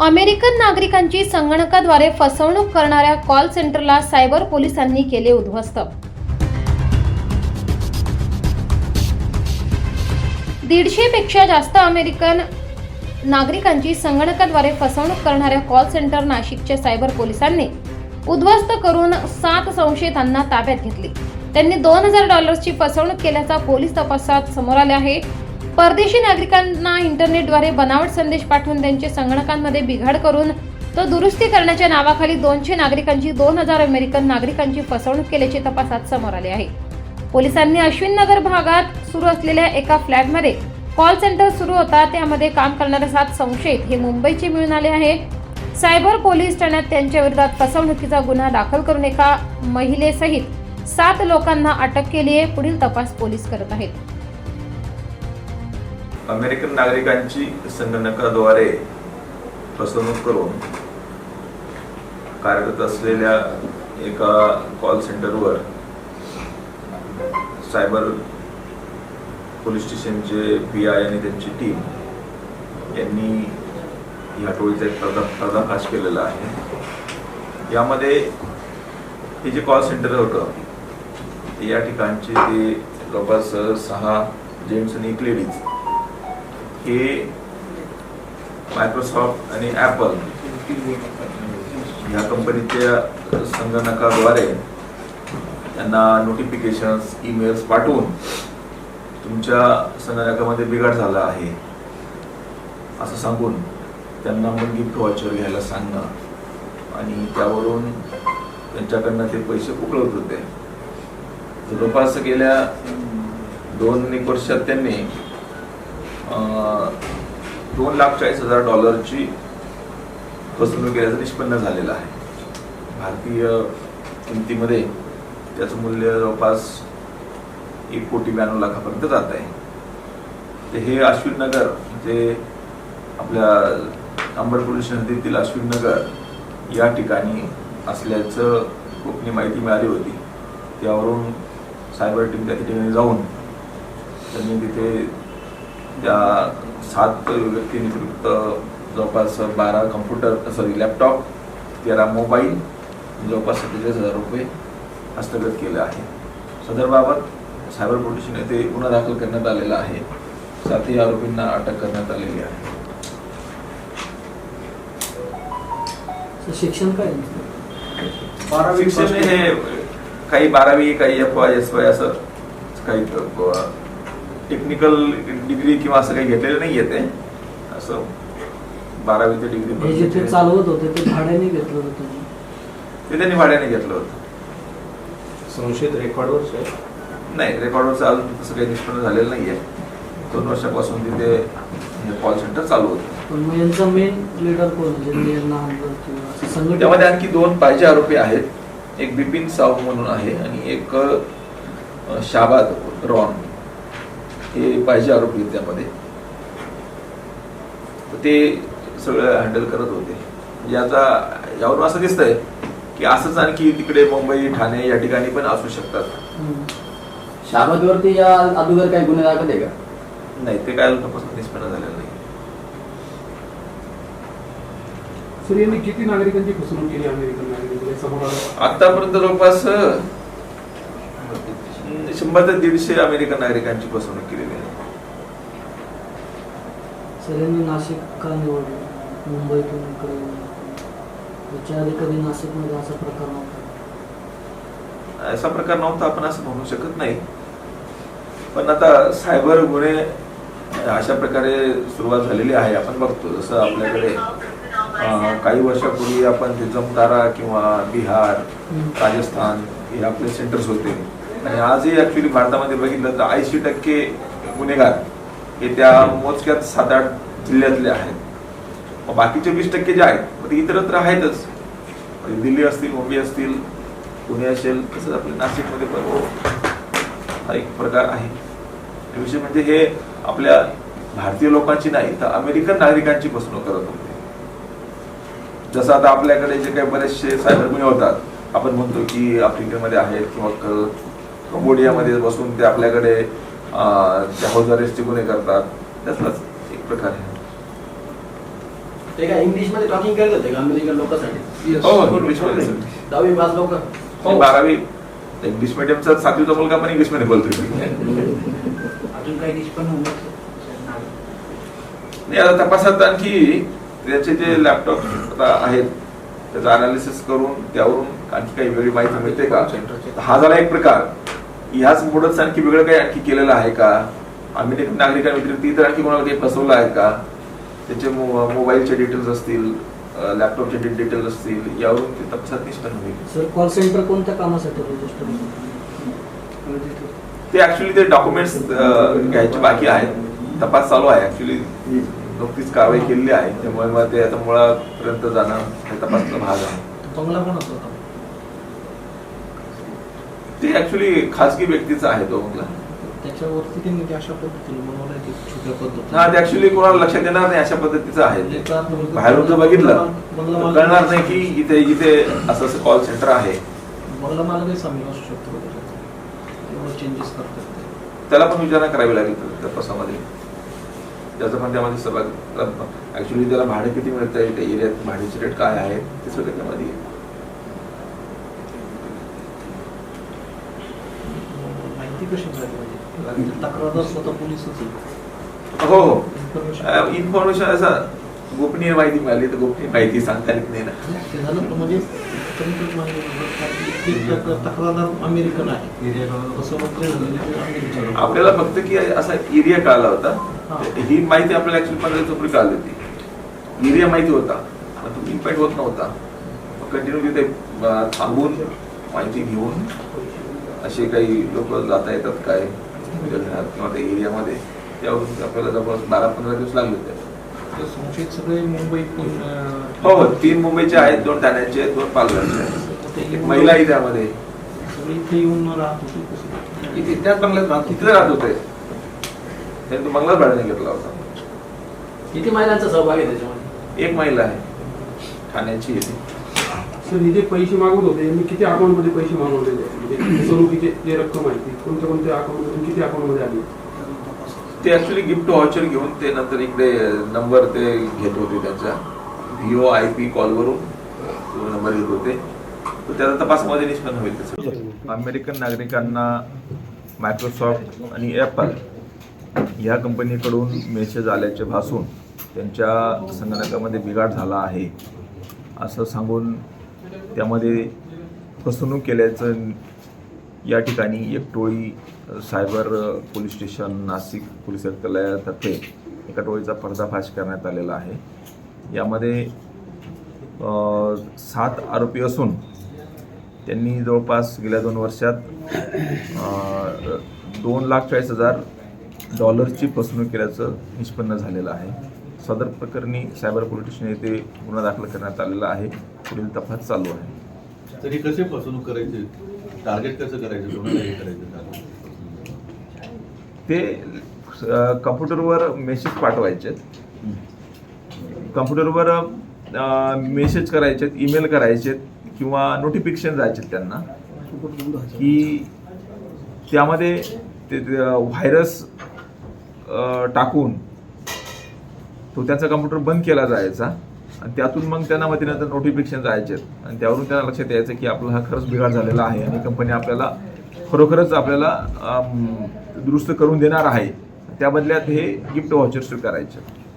American नागरिकांची संगणकाद्वारे फसवणूक करणाऱ्या कॉल सेंटरला सायबर पोलिसांनी केले उद्ध्वस्त. दीडशेपेक्षा जास्त अमेरिकन नागरिकांची संगणकाद्वारे फसवणूक करणाऱ्या कॉल सेंटर नाशिकच्या सायबर पोलिसांनी उद्ध्वस्त करून सात संशयितांना ताब्यात घेतले. त्यांनी दोन हजार डॉलर्सची फसवणूक केल्याचा पोलीस तपासात समोर आले आहे. परदेशी नागरिकांना इंटरनेटद्वारे बनावट संदेश पाठवून त्यांचे संगणकांमध्ये बिघाड करून तो दुरुस्ती करण्याच्या नावाखाली दोनशे नागरिकांची दोन हजार अमेरिकन नागरिकांची फसवणूक केल्याचे तपासात समोर आले आहे. पोलिसांनी अश्विन नगर भागात सुरू असलेल्या एका फ्लॅटमध्ये कॉल सेंटर सुरू होता. त्यामध्ये काम करणारे सात संशयित हे मुंबईचे मिळून आले आहे. सायबर पोलीस ठाण्यात त्यांच्या विरोधात फसवणुकीचा गुन्हा दाखल करून एका महिलेसहित सात लोकांना अटक केली आहे. पुढील तपास पोलीस करत आहेत. अमेरिकन नागरिकांची संगणकाद्वारे फसवणूक करून कार्यरत असलेल्या एका कॉल सेंटरवर सायबर पोलीस स्टेशनचे पी आय आणि त्यांची टीम यांनी या टोळीचा एक पर्दा पर्दाफाश केलेला आहे. यामध्ये हे जे कॉल सेंटर होतं या ठिकाणचे ते जवळपास सहा जेंट्स आणि एक लेडीज हे मायक्रोसॉफ्ट आणि ॲपल ह्या कंपनीच्या संगणकाद्वारे त्यांना नोटिफिकेशन्स ईमेल्स पाठवून तुमच्या संगणकामध्ये बिघाड झाला आहे असं सांगून त्यांना मग गिफ्ट वॉचर घ्यायला सांगणं. आणि त्यावरून त्यांच्याकडनं ते पैसे उकळत होते. जवळपास गेल्या दोन एक वर्षात त्यांनी दोन लाख चाळीस हजार डॉलरची फसवणूक केल्याचं निष्पन्न झालेलं आहे. भारतीय किमतीमध्ये त्याचं मूल्य जवळपास एक कोटी ब्याण्णव लाखापर्यंत जात आहे. ते हे अश्विन नगर जे आपल्या अंबड पोलीस नदीतील अश्विन नगर या ठिकाणी असल्याचं गोपनीय माहिती मिळाली होती. त्यावरून सायबर टीम त्या ठिकाणी जाऊन त्यांनी तिथे त्या सात व्यक्तींविरुद्ध जवळपास बारा कम्प्युटर सॉरी लॅपटॉप तेरा मोबाईल जवळपास सत्तेचाळीस हजार रुपये हस्तगत केले आहे. सदरबाबत सायबर पोलीस येथे गुन्हा दाखल करण्यात आलेला आहे. सातही आरोपींना अटक करण्यात आलेली आहे. शिक्षण काय शिक्षण हे काही बारावी काही एफ वाय एस वाय असं काही टेक्निकल डिग्री किंवा असं काही घेतलेलं नाही ते. असं बारावी ते डिग्री जिथे चालवत होते ते भाड्याने घेतलं होतं तुम्ही. ते त्यांनी भाड्याने घेतलं होतं. संशयित रेकॉर्डवरच आहे नाही रेकॉर्डवरचं अजून तसं काही निष्पन्न झालेलं नाहीये. दोन वर्षापासून तिथे हे कॉल सेंटर चालू होतं. यांचा मेन लीडर कोण? आहे? त्यामध्ये आणखी दोन पाहिजे आरोपी आहेत. एक बिपिन साहू म्हणून आहे आणि एक शाबाद रॉन. हे पाहिजे आरोपी त्यामध्ये. तर ते सगळं हँडल करत होते. म्हणजे याचा यावरून असं दिसतंय की असंच आणखी तिकडे मुंबई ठाणे या ठिकाणी पण असू शकतात. शाबादवरती या अगोदर काही गुन्हे दाखल आहे का? नाही ते काय तपासात निष्पन्न झालेलं नाही. सर यांनी किती नागरिकांची फसवणूक केली अमेरिकन आलं. आतापर्यंत जवळपास शंभर ते दीडशे अमेरिकन नागरिकांची फसवणूक केलेली आहे. सर यांनी नाशिक का निवडलं? मुंबईतून इकडे येऊन. याच्या आधी कधी नाशिकमध्ये असा प्रकार नव्हता. असा प्रकार नव्हता आपण असं म्हणू शकत नाही. पण आता सायबर गुन्हे अशा प्रकारे सुरुवात झालेली आहे. आपण बघतो जसं आपल्याकडे काही वर्षापूर्वी आपण ते जमतारा किंवा बिहार. राजस्थान हे आपले सेंटर्स होते. आणि आजही ऍक्च्युली भारतामध्ये बघितलं तर ऐंशी टक्के गुन्हेगार हे त्या मोजक्यात सात आठ जिल्ह्यातले आहेत. बाकीचे वीस टक्के जे आहेत ते इतरत्र आहेतच. दिल्ली असतील मुंबई असतील पुणे असेल तसंच आपल्या नाशिकमध्ये पण हो, हा एक प्रकार आहे. विषय म्हणजे हे आपल्या भारतीय लोकांची नाही तर अमेरिकन नागरिकांची फसवणूक करत होते. जसं आता आपल्याकडे जे काही बरेचसे सायबर गुन्हे होतात आपण म्हणतो की आफ्रिकेमध्ये आहेत किंवा कंबोडियामध्ये बसून ते आपल्याकडे अं, ते हाऊस अरेस्टचे गुन्हे करतात. त्यातलाच एक प्रकार आहे. ते काय इंग्लिशमध्ये टॉकिंग करत होते का अमेरिकन लोकांसाठी? हो हो इंग्लिशमध्ये. दहावी पास लोक. हो. बारावी. इंग्लिश मिडियमचा सातवीचा मुलगा पण इंग्लिशमध्ये बोलतोय. अजून काही निष्पन्न नाही आता तपासात आणखी त्याचे जे लॅपटॉप आता आहेत त्याचं अनालिसिस करून त्यावरून आणखी काही वेगळी माहिती मिळते का? हा झाला एक प्रकार. ह्याच मोडच आणखी वेगळं काही आणखी केलेलं आहे का? अमेरिकन नागरिकांव्यतिरिक्त इतर आणखी कोणाला काही फसवलं आहे का? त्याचे मोबाईलचे डिटेल्स असतील लॅपटॉपचे डिटेल्स असतील यावरून ते तपासात निष्पन्न होईल सर कॉल सेंटर कोणत्या कामासाठी रजिस्टर ते ऍक्च्युली ते डॉक्युमेंट्स घ्यायचे बाकी आहेत. तपास चालू आहे ऍक्च्युली नुकतीच कारवाई केलेली आहे. त्यामुळे मग ते आता मुळापर्यंत जाणं हे तपासचा भाग आहे. बंगला कोणाचा होता? ते ऍक्च्युली खासगी व्यक्तीचा आहे तो बंगला त्याच्यावरती त्यांनी ते अशा पद्धतीने बनवलंय की छोट्या पद्धतीने. हा ते ऍक्च्युली कोणाला लक्षात येणार नाही अशा पद्धतीचं आहे ते. बाहेरून जर बघितलं तर कळणार नाही की इथे इथे असं असं कॉल सेंटर आहे. बंगला मालकही सामील असू शकतो? एवढं चेंजेस करतात ते. त्याला पण विचारणा करावी लागेल तपासामध्ये त्याचं पण त्यामध्ये सहभाग ऍक्च्युली त्याला भाडं किती मिळतं त्या एरियात भाड्याचे रेट काय आहे ते सगळं त्यामध्ये आहे. माहिती कशी मिळाली तक्रारदार स्वतः पोलीसच. हो हो. इन्फॉर्मेशन असं गोपनीय माहिती मिळाली तर गोपनीय माहिती सांगता येत नाही ना. म्हणजे म्हणजे तक्रारदार अमेरिकन आहे. आपल्याला फक्त की असा एरिया कळला होता. हा. माहिती आपल्याला ऍक्च्युली पंधरा दिवसापूर्वी कळाली होती. एरिया माहिती होता. तो इम्पॅक्ट होत नव्हता. कंटिन्यू तिथे थांबून माहिती घेऊन असे काही लोक जाता येतात काय? किंवा त्या एरियामध्ये. त्यावरून आपल्याला जवळपास बारा पंधरा दिवस लागले होते. ते संशयित सगळे मुंबईतून अं, हो हो तीन मुंबईचे आहेत दोन ठाण्याचे आहेत दोन पालघरचे आहेत. एक महिला आहे त्यामध्ये इथे येऊन राहत होते? इथे त्याच बंगल्यात राहत तिथे राहत होते. त्यांनी तो बंगलाच भाड्याने घेतला होता. किती महिलांचा सहभाग आहे त्याच्यामध्ये? एक महिला आहे. ठाण्याची येते सर हे जे पैसे मागवत होते यांनी किती अकाउंटमध्ये पैसे मागवलेले आहेत? म्हणजे फसवणुकीची जे रक्कम आहे ती कोणत्या कोणत्या अकाउंट मधून किती अकाउंटमध्ये आली? ते ऍक्च्युली गिफ्ट व्हाउचर घेऊन ते नंतर इकडे नंबर ते घेत होते त्यांचा. व्हीओ आय पी कॉलवरून तो नंबर घेत होते. तर त्याचा तपासामध्ये निष्पन्न होईल त्याचं अमेरिकन नागरिकांना मायक्रोसॉफ्ट आणि ॲपल ह्या कंपनीकडून मेसेज आल्याचे भासून त्यांच्या संगणकामध्ये बिघाड झाला आहे असं सांगून त्यामध्ये फसवणूक केल्याचं या ठिकाणी एक टोळी cyber police station Nashik police आयुक्तालयातर्फे एका टोळीचा पर्दाफाश करण्यात आलेला आहे. यामध्ये सात आरोपी असून त्यांनी जवळपास गेल्या दोन वर्षात दोन लाख चाळीस हजार डॉलरची फसवणूक केल्याचं निष्पन्न झालेलं आहे. सदर प्रकरणी सायबर पोलीस स्टेशन येथे गुन्हा दाखल करण्यात आलेला आहे. पुढील तपास चालू आहे. तरी कसे फसवणूक करायची? टार्गेट कसं करायचं? कोणाला हे करायचं? ते कम्प्युटरवर मेसेज पाठवायचे कम्प्युटरवर मेसेज करायचे ईमेल करायचे किंवा नोटिफिकेशन जायचे त्यांना की त्यामध्ये ते व्हायरस टाकून तो त्याचा कम्प्युटर बंद केला जायचा. आणि त्यातून मग त्यांना मग नंतर नोटिफिकेशन जायचे. आणि त्यावरून त्यांना लक्षात यायचं की आपला हा खरंच बिघाड झालेला आहे. आणि कंपनी आपल्याला खरोखरच आपल्याला दुरुस्त करून देणार आहे. त्या बदल्यात हे गिफ्ट व्हाउचर स्वीकारायचे.